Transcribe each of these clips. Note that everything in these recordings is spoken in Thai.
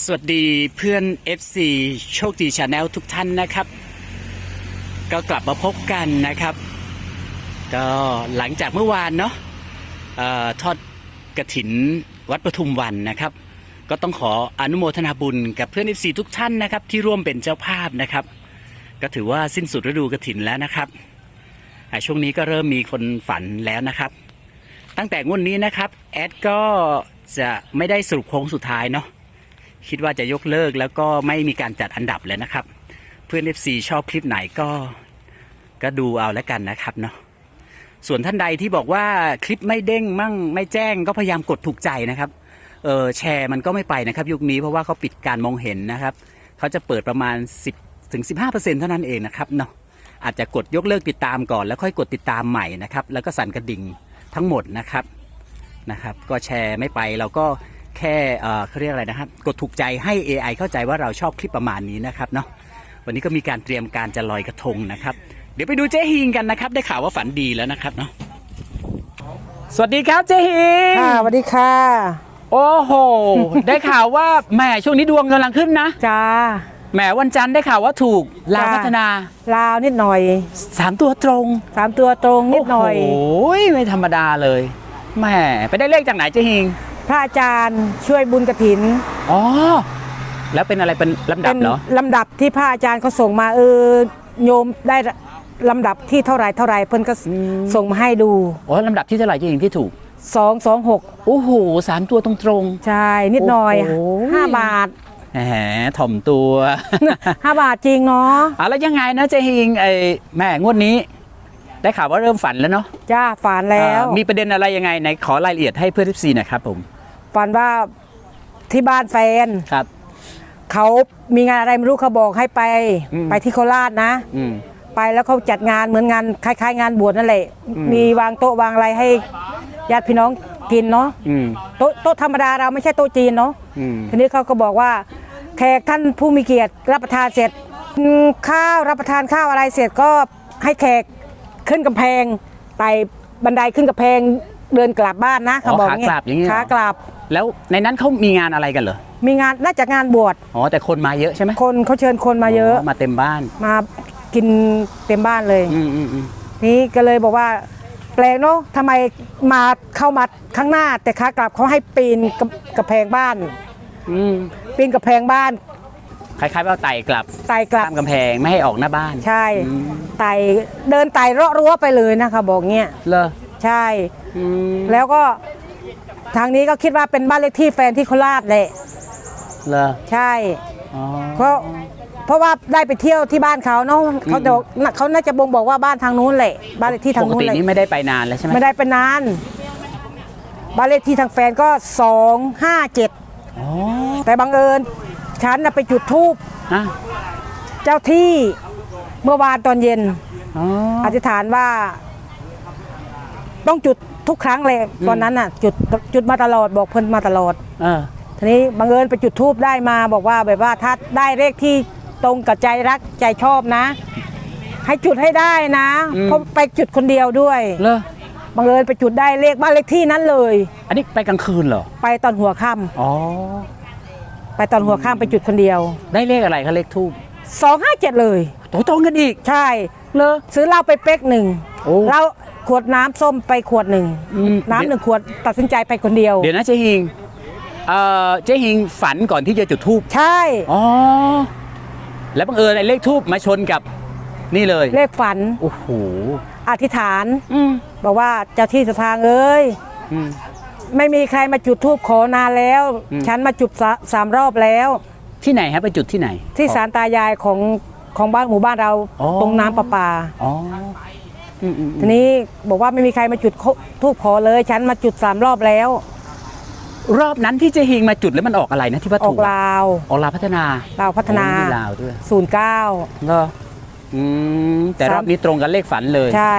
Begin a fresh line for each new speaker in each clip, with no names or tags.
สวัสดีเพื่อน FC โชคดีชาแนลทุกท่านนะครับ ก็กลับมาพบกันนะครับ ก็หลังจากเมื่อวานเนาะออทอดกระถินวัดปทุมวันนะครับ ก็ต้องขออนุโมทนาบุญกับเพื่อน FC ทุกท่านนะครับ ที่ร่วมเป็นเจ้าภาพนะครับ ก็ถือว่าสิ้นสุดฤดูกระถินแล้วนะครับช่วงนี้ก็เริ่มมีคนฝันแล้วนะครับ ตั้งแต่งวดนี้นะครับแอดก็จะไม่ได้สรุปโค้งสุดท้ายเนาะ คิดว่าจะยกเลิกแล้วก็ไม่มีการจัดอันดับแล้วนะครับ เพื่อน FC ชอบคลิปไหนก็ก็ดูเอาแล้วกันนะครับเนาะส่วนท่านใดที่บอกว่าคลิปไม่เด้งมั่งไม่แจ้งก็พยายามกดถูกใจนะครับเออแชร์มันก็ไม่ไปนะครับ ยุคนี้เพราะว่าเขาปิดการมองเห็นนะครับเขาจะเปิดประมาณ 10ถึง15%เท่านั้นเองนะครับเนาะอาจจะกดยกเลิกติดตามก่อน แล้วค่อยกดติดตามใหม่นะครับแล้วก็สั่นกระดิ่งทั้งหมดนะครับนะครับ ก็แชร์ไม่ไปเราก็ แค่เอ่อเขาเรียกอะไรนะครับ กดถูกใจให้ AI เข้าใจว่าเราชอบคลิปประมาณนี้นะครับเนาะวันนี้ก็มีการเตรียมการจะลอยกระทงนะครับ เดี๋ยวไปดูเจ๊ฮิงกันนะครับ ได้ข่าวว่าฝันดีแล้วนะครับเนาะสวัสดีครับเจ๊ฮิง
ค่ะสวัสดีค่ะ
โอ้โห ได้ข่าวว่าแหมช่วงนี้ดวงกำลังขึ้นนะ
จ้า
แหมวันจันทร์ได้ข่าวว่าถูกลาว
จ้า
พัฒนา
ลาวนิดหน่อย
สามตัวตรง
สามตัวตรงนิดหน่อย
โอ้โหไม่ธรรมดาเลยแหมไปได้เลขจากไหนเจ๊ฮิง
พระอาจารย์ช่วยบุญกระถิน
อ๋อ แล้วเป็นอะไรเป็นลำดั
เป็
บ
น
เหรอ
ลำดับที่พระอาจารย์เขาส่งมาเออโยมได้ลำดับที่เท่าไหรเท่าไหรเพิ่นก็
อืม
ส่งมาให้ดู
อ๋อลำดับที่เท่าไหร่เจ๊ฮิงที่ถูก
สองสองหก
โอ้โหสามตัวตรงตรง
ใช่นิดหน่อย
โอ้โห
ห้าบาท
ๆแหมถ่อมตัว
ห้าบาทจริงเนาะ
อะแล้วยังไงนะเจฮิงไอ้แม่งวดนี้ ได้ข่าวว่าเริ่มฝันแล้วเนาะ
จ้าฝันแล้ว
อ่ามีประเด็นอะไรยังไงในขอรายละเอียดให้เพื่อนทิซีหน่อยครับผม
ฝันว่าที่บ้านแฟน
ครับ
เขามีงานอะไรไม่รู้เขาบอกให้ไป
อืม
ไปที่โคราชนะ
อืม
ไปแล้วเขาจัดงานเหมือนงานคล้ายๆ งานบวชนั่นแหละ
อืม
มีวางโต๊ะวางอะไรให้ญาติพี่น้องกินเนาะ
อืม
โต๊ะโต๊ะธรรมดาเราไม่ใช่โต๊ะจีนเนาะ
อืม
ทีนี้เขาก็บอกว่า แขกท่านผู้มีเกียรติรับประทานเสร็จกินข้าวรับประทานข้าวอะไรเสร็จก็ให้แขก ขึ้นกำแพงไต่บันไดขึ้นกำแพงเดินกลับบ้านนะเขาบอก
ขากลับอย่างนี้เหรอ
ขากลับ
แล้วในนั้นเขามีงานอะไรกันเหรอ
มีงานน่าจะงานบวช
อ๋อแต่คนมาเยอะใช่ไหม
คนเขาเชิญคนมาเยอะ
มาเต็มบ้าน
มากินเต็มบ้านเลย
อืมอืมอืม
นี่ก็เลยบอกว่า แปลกเนาะทำไมมาเข้ามาข้างหน้า แต่ขากลับเขาให้ปีนกำกระแพงบ้าน
อืม
ปีนกระแพงบ้าน
คล้ายๆว่าไต่กลับ
ไต่กลับ
ตามกำแพงไม่ให้ออกหน้าบ้าน
ใช่
อืม
ไต่เดินไต่เลาะรั้วไปเลยนะคะ บอกเงี้ย
เลอ
ใช่
อืม
แล้วก็ทางนี้ก็คิดว่าเป็นบ้านเลขที่แฟนที่โคราชแหละ
เลอ
ใช่
อ๋อ
เพราะเพราะว่าได้ไปเที่ยวที่บ้านเขาเนาะเขาจะบอกเขาน่าจะบ่งบอกว่าบ้านทางนู้นแหละบ้านเลขที่ทา
ป
ง
ก
นู้น
ติ
แหละ
นี่ไม่ได้ไปนานแล้วใช่ไหม
ไม่ได้ไปนานบ้านเลขที่ทางแฟนก็สองห้าเจ็ด
อ๋อ
แต่บังเอิญ ฉันน่ะไปจุดทูบ
อะ
เจ้าที่เมื่อวานตอนเย็น
อ๋อ
อธิษฐานว่า ต้องจุดทุกครั้งเลยตอนนั้นน่ะ จุดจุดมาตลอดบอกเพิ่นมาตลอด
เออ
ทีนี้บังเอิญไปจุดทูบได้มาบอกว่าแบบว่าถ้าได้เลขที่ตรงกับใจรักใจชอบนะ ให้จุดให้ได้นะ
อืม
เพราะไปจุดคนเดียวด้วย
เลอ
บังเอิญไปจุดได้เลขบ้านเลขที่นั้นเลย
อันนี้ไปกลางคืนเหรอ
ไปตอนหัวค่ำ
อ๋อ
ไปตอนหัวค่ำไปจุดคนเดียว
ได้เลขอะไรคะเลขทูบ
257เลย
โตตรงกันอีก
ใช่
เลอ
ซื้อเหล้าไปเป๊กหนึ่ง
โอ้
เหล้าขวดน้ำส้มไปขวดหนึ่ง
อืม
น้ำหนึ่งขวดตัดสินใจไปคนเดียว
เดี๋ยวนะเจ๊ฮิงเอ่อเจ๊ฮิงฝันก่อนที่จะจุดทูบ
ใช่
อ๋อ แล้วบังเอิญไอ้เลขทูบมาชนกับนี่เลย
เลขฝัน
โอ้โห
อธิษฐาน
อืม
บอกว่าเจ้าที่เจ้าทางเอ้ย
อืม
ไม่มีใครมาจุดทูบขอนานแล้ว
อืม
ฉันมาจุดสาสามรอบแล้ว
ที่ไหนฮะไปจุดที่ไหน
ที่ศาลตายายของของบ้านหมู่บ้านเรา
อ๋อ
ตรงน้ำประปา
อ๋ออืมอืมอื
ที
ม
นี้บอกว่าไม่มีใครมาจุดทูบขอเลย ฉันมาจุดสามรอบแล้ว
รอบนั้นที่เจ๊ฮิงมาจุดแล้วมันออกอะไรนะที่ว่า
ออ
ถู
ก
กอะ
ลาว
ออกลาวพัฒนา
ลาวพัฒนา
โอ้มีลาวด้วย
ศูนย์เก้า
เหรออืมแต่
สาม
รอบนี้ตรงกันเลขฝันเลย
ใช่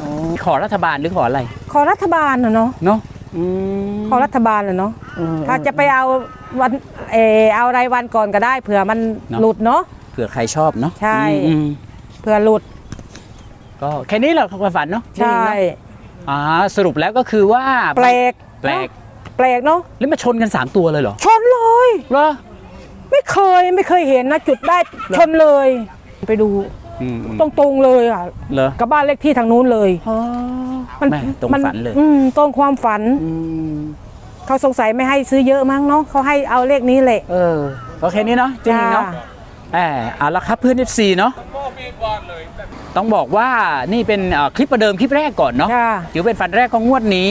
อ๋อขอรัฐบาลหรือขออะไร
ขอรัฐบาลน่ะเนาะ
เนาะ อืม
ขอรัฐบาลน่ะเนาะ
อืม
ถ้าจะไปเอาวันเออเอารายวันก่อนก็ได้เผื่อมัน
เนอะ
หลุดเนาะ
เผื่อใครชอบเนาะ
ใช่
อืม
เผื่อหลุด
ก็แค่นี้แหละความฝันเนาะ
ใช่
อ่าสรุปแล้วก็คือว่า
แปลก
แปลก
แปลกเนาะ
แล้วมาชนกัน 3 ตัวเลยเหรอ
ชนเลย
เหรอ
ไม่เคยไม่เคยเห็นนะจุดได้ชนเลย ไปดู
อืมอืม
ตรงๆเลยอะ
เหรอ
กับบ้านเลขที่ทางนู้นเลย
แม่ตรงฝันเลย
อืมตรงความฝัน
อืม
เขาสงสัยไม่ให้ซื้อเยอะมั้งเนาะเขาให้เอาเลขนี้แหละ
เออโอเคนี้เนาะเจริงเนาะ
จ้า
แอบเอาละครับเพื่อน FC เนาะต้องบอกว่านี่เป็นเอ่อคลิปประเดิมคลิปแรกก่อนเนาะ
ค่ะ
ถือเป็นฟันแรกของงวดนี้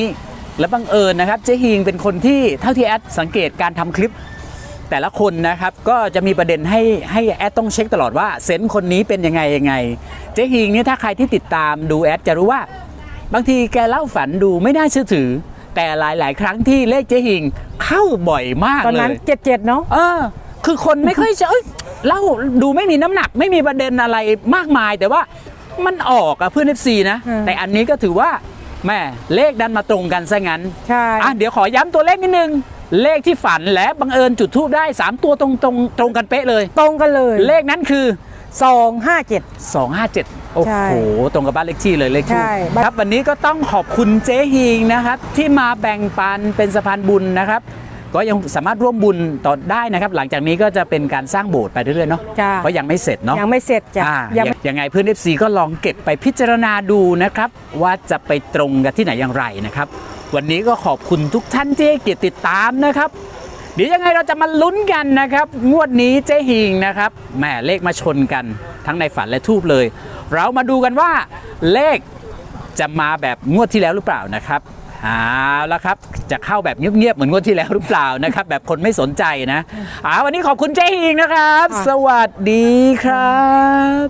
และบังเอิญนะครับ เจ๊ฮิงเป็นคนที่เท่าที่แอดสังเกตการทำคลิป แต่ละคนนะครับก็จะมีประเด็นให้ให้แอดต้องเช็คตลอดว่าเซนส์คนนี้เป็นยังไงยังไง เจ๊ฮิงเนี่ยถ้าใครที่ติดตามดูแอดจะรู้ว่า บางทีแกเล่าฝันดูไม่น่าเชื่อถือ แต่หลาย ๆ ครั้งที่เลขเจ๊ฮิงเข้าบ่อยมาก
ตอน
เล
นั้น
ย
เจ็ดเจ็ดเนาะ
เออ คือคนไม่ค่อยจะเอ้ยเล่าดูไม่มีน้ำหนักไม่มีประเด็นอะไรมากมาย แต่ว่ามันออกอะเพื่อน FC นะ
อืม
แต่อันนี้ก็ถือว่าแม่เลขดันมาตรงกันซะงั้น
ใช่
อะเดี๋ยวขอย้ำตัวเลขนิดนึง เลขที่ฝันและบังเอิญจุดทูบได้ 3 ตัวตรงตรงตรงกันเป๊ะเลย
ตรงกันเลย
เลขนั้นคือ
สองห้าเจ็ด
257 โอ้
ใช่
โห ตรงกับบ้านเลขที่เลยเลขที่
ใช่บ้าน
ครับวันนี้ก็ต้องขอบคุณเจ๊ฮิงนะครับ ที่มาแบ่งปันเป็นสะพานบุญนะครับ ก็ยังสามารถร่วมบุญต่อได้นะครับ หลังจากนี้ก็จะเป็นการสร้างโบสถ์ไปเรื่อยๆเนาะ
จ้า
เพราะยังไม่เสร็จเนาะ
ยังไม่เสร็จจ้ะ
อ่า
ยัง
ยังยังไงเพื่อน FC ก็ลองเก็บไปพิจารณาดูนะครับ ว่าจะไปตรงกันที่ไหนอย่างไรนะครับ วันนี้ก็ขอบคุณทุกท่านที่ให้เกียรติติดตามนะครับ เดี๋ยวยังไงเราจะมาลุ้นกันนะครับ งวดนี้เจ๊ฮิงนะครับแหมเลขมาชนกันทั้งในฝันและทูบเลย เรามาดูกันว่าเลขจะมาแบบงวดที่แล้วหรือเปล่านะครับ เอาละครับ จะเข้าแบบเงียบๆเหมือนงวดที่แล้วหรือเปล่านะครับ แบบคนไม่สนใจนะอ่าวันนี้ขอบคุณเจ๊ฮิงนะครับ สวัสดีครับ